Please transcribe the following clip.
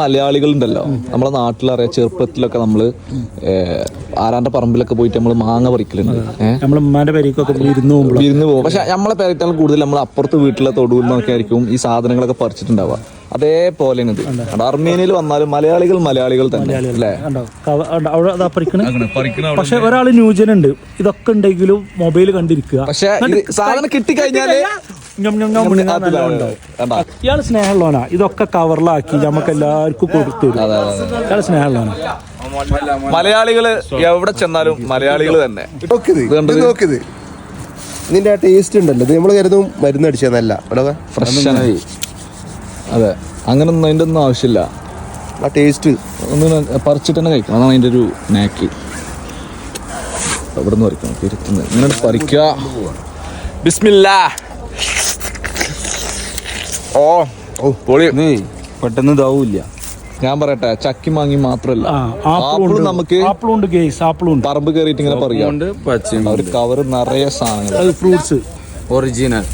മലയാളികളുണ്ടല്ലോ. നമ്മളെ നാട്ടിലറിയാം ചെറുപ്പത്തിലൊക്കെ നമ്മൾ ആരാന്റെ പറമ്പിലൊക്കെ പോയിട്ട് നമ്മൾ മാങ്ങ പറിക്കലുണ്ട്. നമ്മളെ ഉമ്മാന്റെ പേരേക്കൊക്കെ വിരുന്ന് പോകും. പക്ഷെ നമ്മളെ പേരേക്കാൾ കൂടുതൽ നമ്മൾ അപ്പുറത്ത് വീട്ടിലെ തൊടുവിൽ നിന്നൊക്കെ ആയിരിക്കും ഈ സാധനങ്ങളൊക്കെ പറിച്ചിട്ടുണ്ടാവുക. അതേപോലെയാണ് ഇത്. അർമേനിയയിൽ വന്നാലും മലയാളികൾ മലയാളികൾ തന്നെ അല്ലേ? പക്ഷെ ഒരാൾ ന്യൂജൻ ഉണ്ട് ഇതൊക്കെ ഉണ്ടെങ്കിലും മൊബൈൽ കണ്ടിരിക്കുക. പക്ഷെ സാധനം കിട്ടിക്കഴിഞ്ഞാൽ ഇയാൾ സ്നേഹമുള്ളവനാ. ഇതൊക്കെ കവറിലാക്കി നമുക്ക് എല്ലാവർക്കും കൊടുത്തു. ഇയാൾ സ്നേഹമുള്ളവനാ. മലയാളികൾ എവിടെ ചെന്നാലും മലയാളികൾ തന്നെ. ഇതിന്റെ ആ ടേസ്റ്റ് ഉണ്ടല്ലോ. ഇത് നമ്മൾ കരുതും മരുന്ന് അടിച്ചതല്ല ഫ്രഷ് ആണ്. അതെ. അങ്ങനെ ഒന്നും അതിന്റെ ഒന്നും ആവശ്യമില്ല. ആ ടേസ്റ്റ് ഒന്ന് പറിച്ചിട്ട് തന്നെ കഴിക്കണം. അതാണ് അതിന്റെ ഒരു നാക്ക്. അവിടെ നിന്ന് പറിക്കണം? തിരുത്തുന്നത്. ഇങ്ങനെ പറിക്കുക. ബിസ്മില്ലാ. ഓ ഓ പൊളി. പെട്ടെന്ന് ഇതാവൂല ഞാൻ പറയട്ടെ ചക്കി മാങ്ങി മാത്രല്ല. ആപ്പിളും നമുക്ക് ഗേസ് പറമ്പ് കയറിയിട്ട് ഇങ്ങനെ പറയാം. ഒരു കവർ നിറയെ സാധനങ്ങൾ. അത് ഫ്രൂട്ട്സ് ഒറിജിനൽ